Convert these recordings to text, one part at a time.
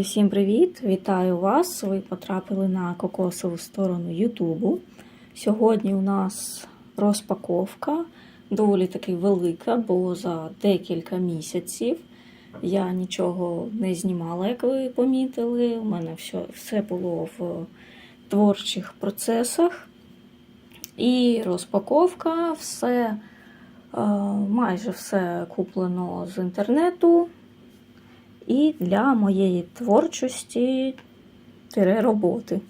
Друзі, всім привіт! Вітаю вас! Ви потрапили на кокосову сторону Ютубу. Сьогодні у нас розпаковка доволі таки велика, бо за декілька місяців я нічого не знімала, як ви помітили. У мене все, все було в творчих процесах. І розпаковка, все, е, майже все куплено з інтернету. І для моєї творчості роботи.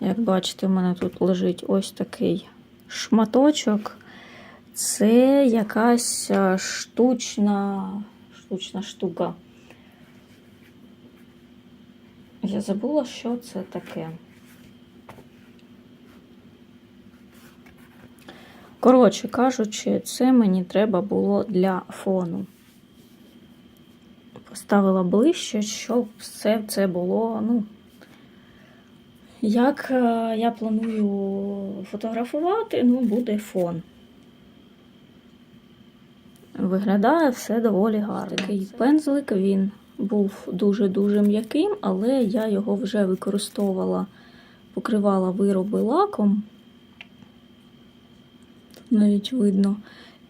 Як бачите, у мене тут лежить ось такий шматочок. Це якась штучна, штучна штука. Я забула, що це таке. Коротше кажучи, це мені треба було для фону поставила ближче, щоб все це було, ну, як е, я планую фотографувати, ну, буде фон. Виглядає все доволі гарно. Такий пензлик він був дуже-дуже м'яким, але я його вже використовувала, покривала вироби лаком. Тут навіть видно.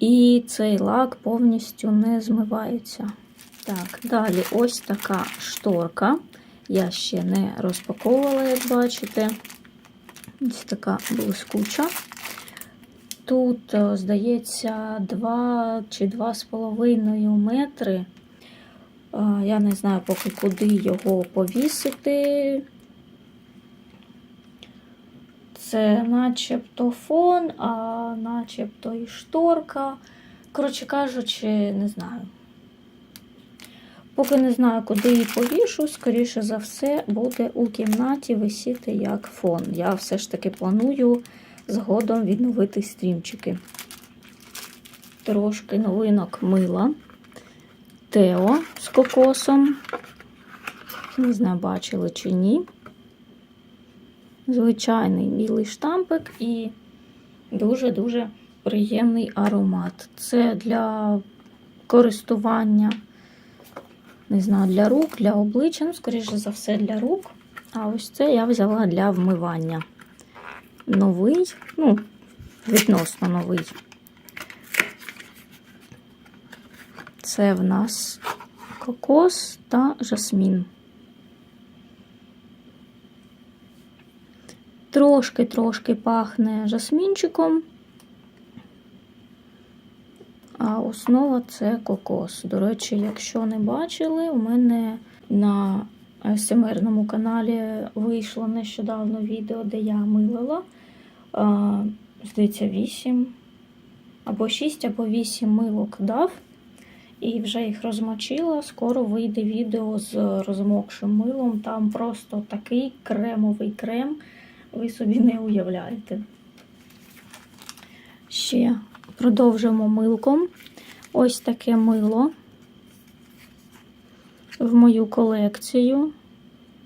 І цей лак повністю не змивається. Так, далі ось така шторка. Я ще не розпаковувала, як бачите. Ось така блискуча. Тут, е, здається, 2 чи 2,5 метри. Е, я не знаю, поки куди його повісити. Це начебто фон, а начебто і шторка. Коротше кажучи, не знаю. Поки не знаю, куди її повішу, скоріше за все, буде у кімнаті висіти як фон. Я все ж таки планую згодом відновити стрімчики. Трошки новинок мила. Тео з кокосом. Не знаю, бачили чи ні. Звичайний білий штампик і дуже-дуже приємний аромат. Це для користування не знаю, для рук, для обличчя, ну, скоріше за все, для рук. А ось це я взяла для вмивання. Новий, ну, відносно новий. Це в нас кокос та жасмін. Трошки-трошки пахне жасмінчиком. А основа це кокос. До речі, якщо не бачили, у мене на СМРному каналі вийшло нещодавно відео, де я милила. Здається, 8 або 6, або 8 милок дав. І вже їх розмочила. Скоро вийде відео з розмокшим милом. Там просто такий кремовий крем, ви собі не уявляєте. Ще Продовжимо милком. Ось таке мило в мою колекцію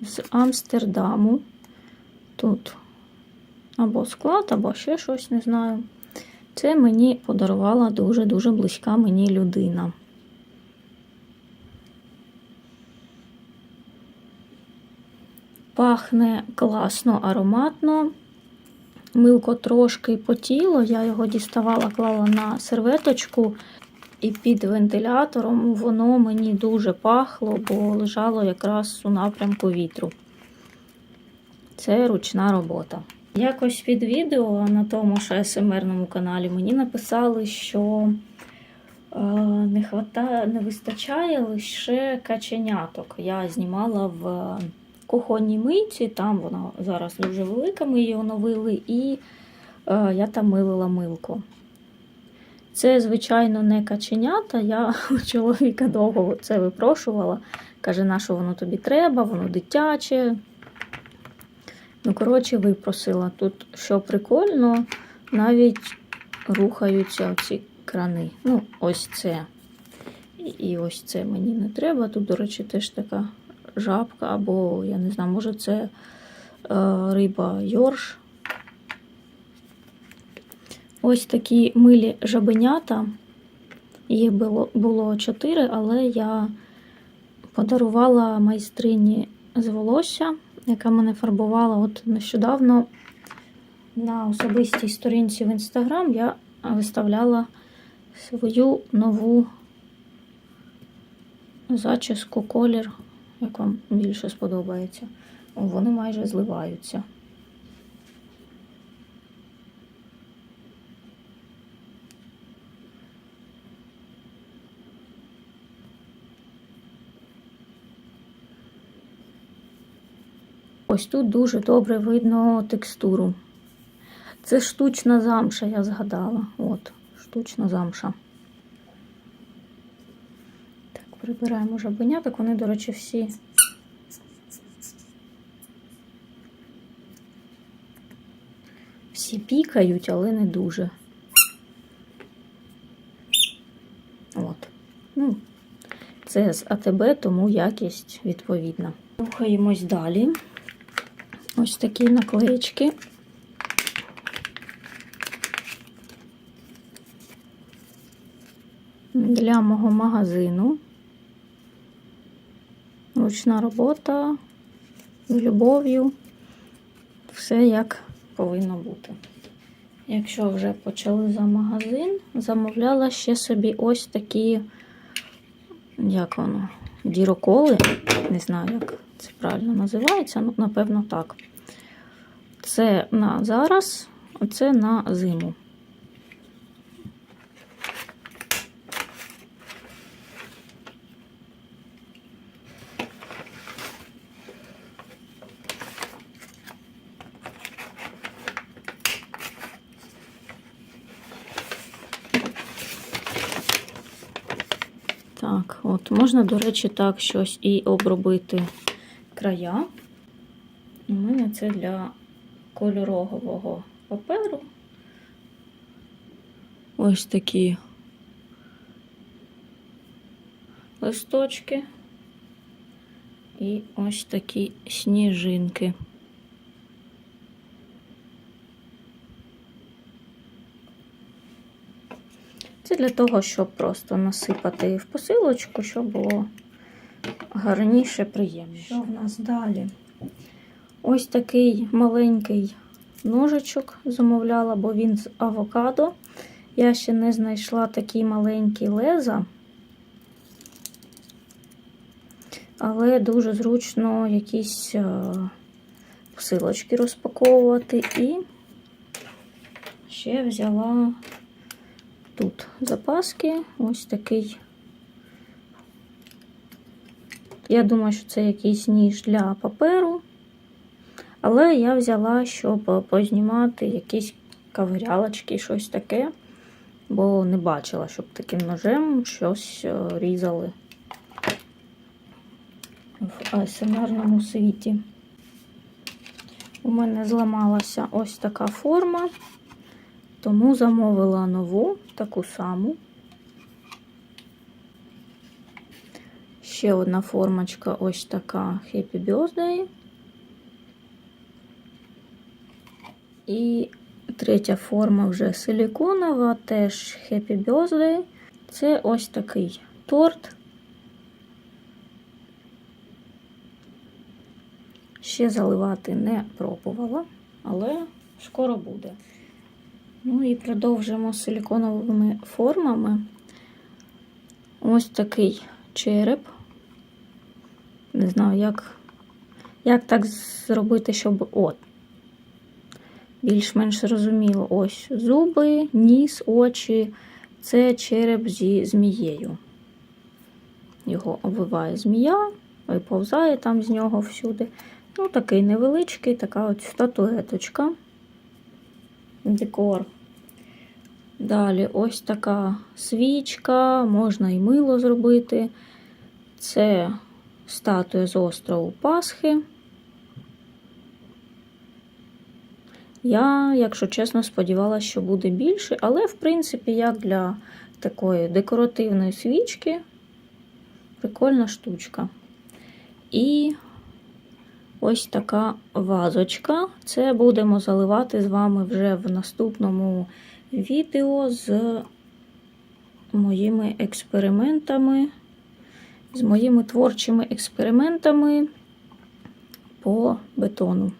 з Амстердаму. Тут або склад, або ще щось, не знаю. Це мені подарувала дуже-дуже близька мені людина. Пахне класно, ароматно. Милко трошки потіло, я його діставала, клала на серветочку, і під вентилятором воно мені дуже пахло, бо лежало якраз у напрямку вітру. Це ручна робота. Якось під відео на тому ж СМРному каналі мені написали, що е, не хвата... не вистачає лише каченяток. Я знімала в кухонній мийці, там вона зараз дуже велика, ми її оновили, і е, я там милила милку. Це, звичайно, не каченята. Я у чоловіка довго це випрошувала. Каже, на що воно тобі треба, воно дитяче. Ну, коротше, випросила. Тут, що прикольно, навіть рухаються ці крани. Ну, ось це. І ось це мені не треба. Тут, до речі, теж така жабка, або, я не знаю, може це е, риба йорш. Ось такі милі жабенята. Їх було було 4, але я Подарувала майстрині з волосся, яка мене фарбувала от нещодавно на особистій сторінці в інстаграм я виставляла свою нову зачіску, колір, як вам більше сподобається. Вони майже зливаються. Ось тут дуже добре видно текстуру. Це штучна замша, я згадала. От, штучна замша. Прибираємо жабеняток. Вони, до речі, всі. Всі пікають, але не дуже. От. Ну, це з АТБ, тому якість відповідна. Рухаємось далі. Ось такі наклеєчки. Для мого магазину. Ручна робота з любов'ю. Все як повинно бути. Якщо вже почали за магазин, замовляла ще собі ось такі, як воно, діроколи. Не знаю, як це правильно називається, ну, напевно, так. Це на зараз, це на зиму. Так, от можна, до речі, так щось і обробити края. У мене це для кольорогового паперу. Ось такі листочки і ось такі сніжинки. Для того, щоб просто насипати в посилочку, щоб було гарніше, приємніше. Що в нас далі? Ось такий маленький ножичок замовляла, бо він з авокадо. Я ще не знайшла такі маленькі леза, але дуже зручно якісь е, посилочки розпаковувати. І ще взяла тут запаски, ось такий. Я думаю, що це якийсь ніж для паперу. Але я взяла, щоб познімати якісь ковирялочки, щось таке, бо не бачила, щоб таким ножем щось е, різали в АСМРному світі. У мене зламалася ось така форма, тому замовила нову, таку саму. Ще одна формочка ось така Happy Birthday. І третя форма вже силіконова, теж Happy Birthday. Це ось такий торт. Ще заливати не пробувала, але скоро буде. Ну і продовжимо силіконовими формами. Ось такий череп. Не знаю, як, як так зробити, щоб от більш-менш зрозуміло. Ось зуби, ніс, очі. Це череп зі змією. Його обвиває змія, виповзає там з нього всюди. Ну, такий невеличкий, така от статуеточка. Декор. Далі ось така свічка, можна і мило зробити. Це статуя з острову Пасхи. Я, якщо чесно, сподівалася, що буде більше, але, в принципі, як для такої декоративної свічки, прикольна штучка. І ось така вазочка. Це будемо заливати з вами вже в наступному відео з моїми експериментами з моїми творчими експериментами по бетону.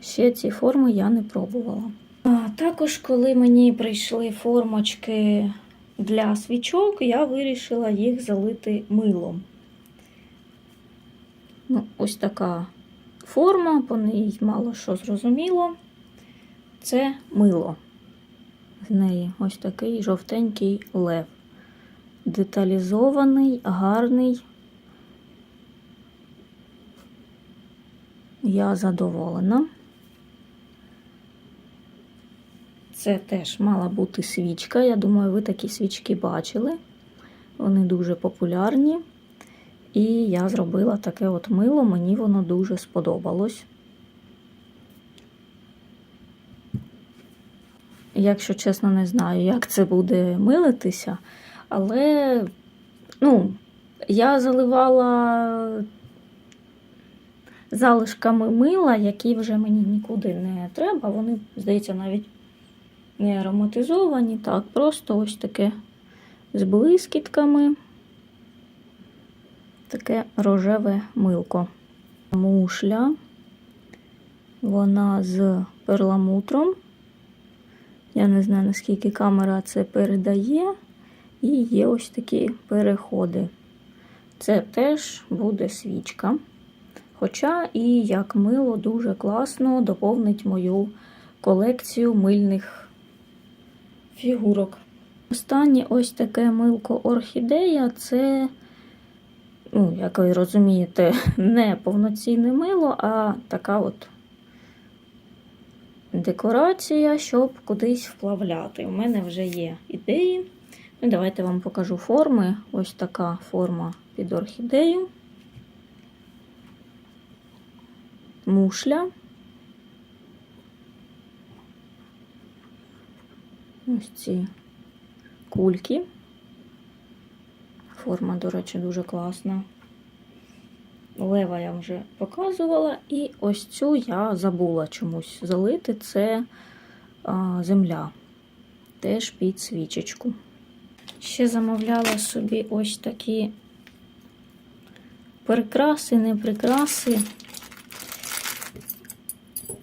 Ще ці форми я не пробувала. Також, коли мені прийшли формочки для свічок, я вирішила їх залити милом. Ну, ось така форма, по ній мало що зрозуміло. Це мило. В неї ось такий жовтенький лев. Деталізований, гарний. Я задоволена. Це теж мала бути свічка. Я думаю, ви такі свічки бачили. Вони дуже популярні. І я зробила таке от мило, мені воно дуже сподобалось. Якщо чесно, не знаю, як це буде милитися, але ну, я заливала залишками мила, які вже мені нікуди не треба. Вони, здається, навіть не ароматизовані. Так, просто ось таке з блискітками. Таке рожеве милко. Мушля. Вона з перламутром. Я не знаю, наскільки камера це передає. І є ось такі переходи. Це теж буде свічка. Хоча і як мило дуже класно доповнить мою колекцію мильних фігурок. Останнє ось таке милко орхідея це, ну, як ви розумієте, не повноцінне мило, а така от декорація, щоб кудись вплавляти. У мене вже є ідеї. Ну, Давайте вам покажу форми. Ось така форма під орхідею. Мушля. Ось ці кульки. Форма, до речі, дуже класна. Лева я вже показувала, і ось цю я забула чомусь залити. Це а, земля. Теж під свічечку. Ще замовляла собі ось такі прикраси, не прикраси.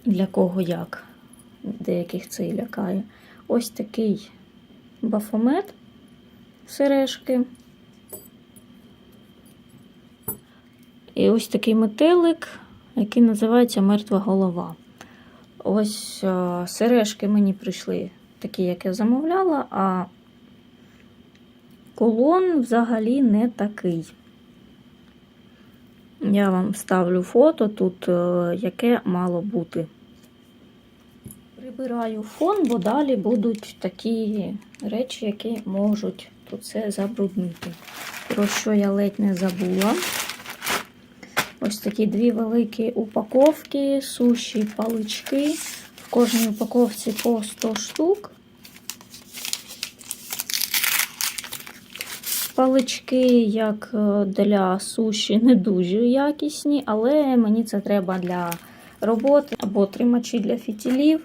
Для кого як, деяких це і лякає. Ось такий бафомет сережки. І ось такий метелик, який називається мертва голова. Ось а, сережки мені прийшли такі, як я замовляла, а колон взагалі не такий. Я вам ставлю фото тут, е, яке мало бути. Прибираю фон, бо далі будуть такі речі, які можуть тут це забруднити. Про що я ледь не забула. Ось такі дві великі упаковки, суші, палички. В кожній упаковці по 100 штук. Палички, як е, для суші, не дуже якісні, але мені це треба для роботи або тримачі для фітілів,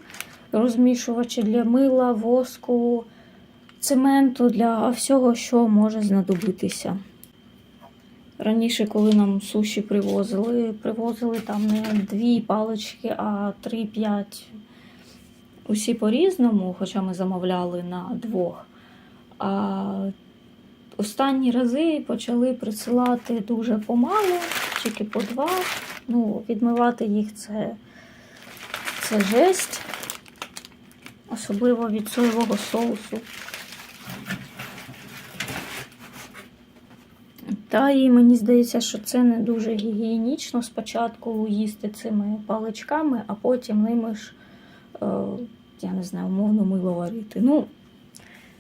розмішувачі для мила, воску, цементу, для всього, що може знадобитися. Раніше, коли нам суші привозили, привозили там не дві палички, а три-п'ять. Усі по-різному, хоча ми замовляли на двох. А останні рази почали присилати дуже помало, тільки по два. Ну, відмивати їх це, це жесть, особливо від соєвого соусу. Та і мені здається, що це не дуже гігієнічно спочатку їсти цими паличками, а потім ними ж, е, я не знаю, умовно мило варити. Ну,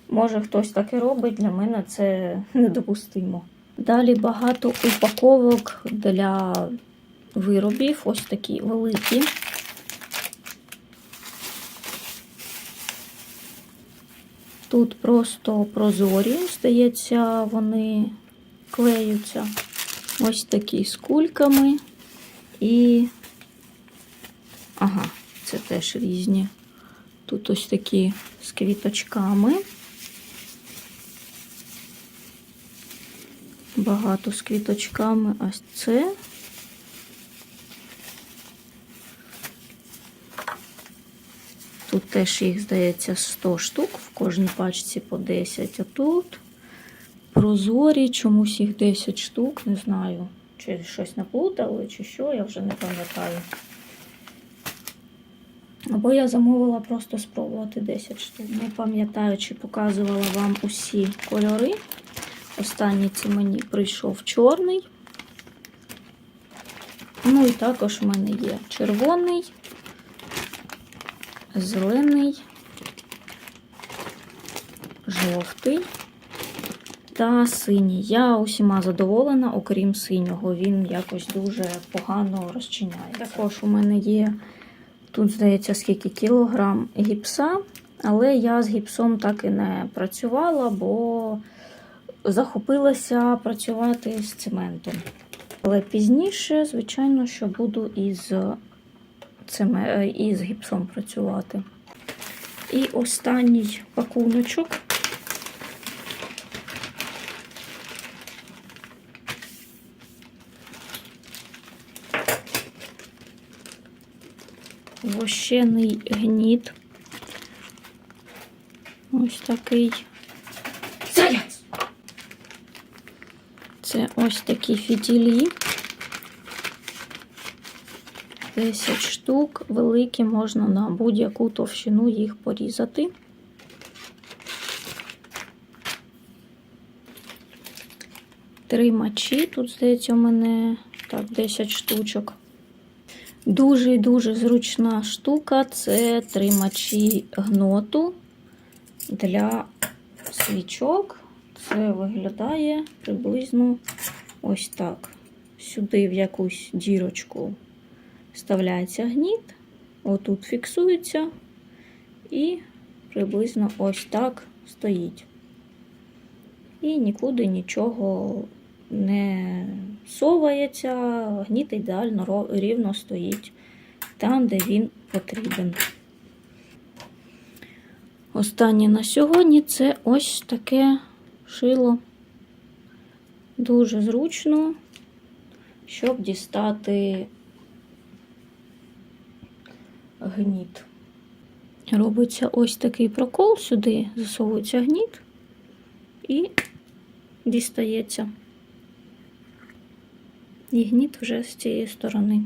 може хтось так і робить, для мене це недопустимо. Далі багато упаковок для виробів, ось такі великі. Тут просто прозорі, здається, вони клеються. Ось такі з кульками. І, ага, це теж різні. Тут ось такі з квіточками. Багато з квіточками. Ось це. Тут теж їх, здається, 100 штук, в кожній пачці по 10. А тут прозорі, чомусь їх 10 штук, не знаю, чи щось наплутали, чи що, я вже не пам'ятаю. Або я замовила просто спробувати 10 штук. Не пам'ятаю, чи показувала вам усі кольори. Останній це мені прийшов чорний. Ну і також в мене є червоний, зелений, жовтий та синій. Я усіма задоволена, окрім синього. Він якось дуже погано розчиняється. Також у мене є тут, здається, скільки кілограм гіпса, але я з гіпсом так і не працювала, бо захопилася працювати з цементом. Але пізніше, звичайно, що буду із, цеме... із гіпсом працювати. І останній пакуночок. Вощений гніт. Ось такий. Це ось такі фітілі. 10 штук, великі, можна на будь-яку товщину їх порізати. Тримачі, тут, здається, у мене так, 10 штучок. Дуже і дуже зручна штука це тримачі гноту для свічок. Це виглядає приблизно ось так. Сюди в якусь дірочку вставляється гніт, отут фіксується і приблизно ось так стоїть. І нікуди нічого не совається, гніт ідеально рівно стоїть там, де він потрібен. Останнє на сьогодні це ось таке шило. Дуже зручно, щоб дістати гніт. Робиться ось такий прокол, сюди засовується гніт і дістається. І гніт вже з цієї сторони.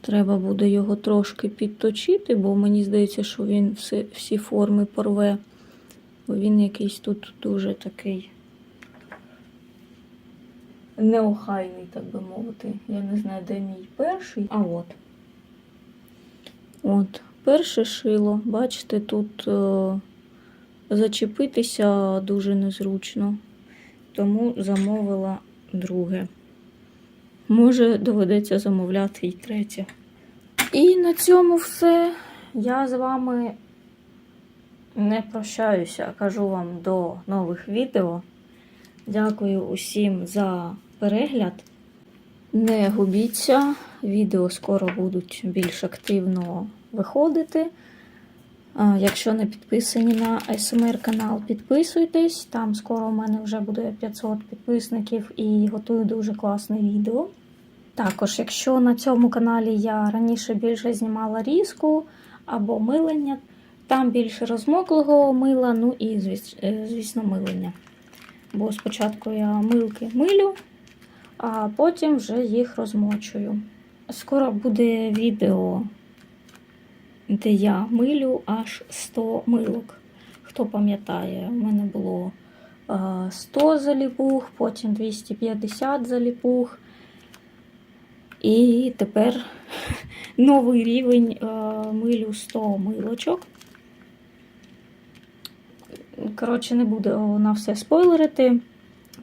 Треба буде його трошки підточити, бо мені здається, що він всі, всі форми порве. Бо він якийсь тут дуже такий неохайний, так би мовити. Я не знаю, де мій перший. А от. От, перше шило. Бачите, тут е, зачепитися дуже незручно. Тому замовила друге. Може, доведеться замовляти і третє. І на цьому все. Я з вами не прощаюся, кажу вам до нових відео. Дякую усім за перегляд. Не губіться, відео скоро будуть більш активно виходити. Якщо не підписані на СМР канал, підписуйтесь. Там скоро у мене вже буде 500 підписників і готую дуже класне відео. Також, якщо на цьому каналі я раніше більше знімала різку або милення, там більше розмоклого мила, ну і, звісно, милення. Бо спочатку я милки милю, а потім вже їх розмочую. Скоро буде відео, де я милю аж 100 милок. Хто пам'ятає, у мене було 100 заліпух, потім 250 заліпух. І тепер новий рівень милю 100 милочок. Коротше, не буду на все спойлерити.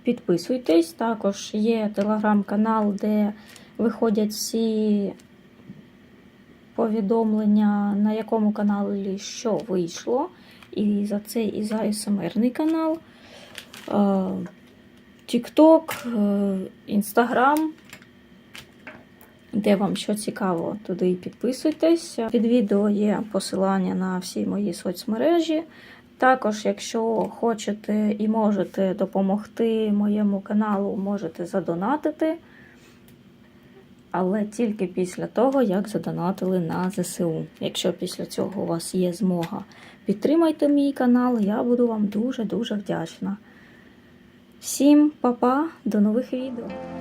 Підписуйтесь. Також є телеграм-канал, де виходять всі повідомлення, на якому каналі що вийшло. І за це, і за СМРний канал. Тікток, Інстаграм. Де вам що цікаво, туди і підписуйтесь. Під відео є посилання на всі мої соцмережі. Також, якщо хочете і можете допомогти моєму каналу, можете задонатити, але тільки після того, як задонатили на ЗСУ. Якщо після цього у вас є змога, підтримайте мій канал, я буду вам дуже-дуже вдячна. Всім па-па, до нових відео!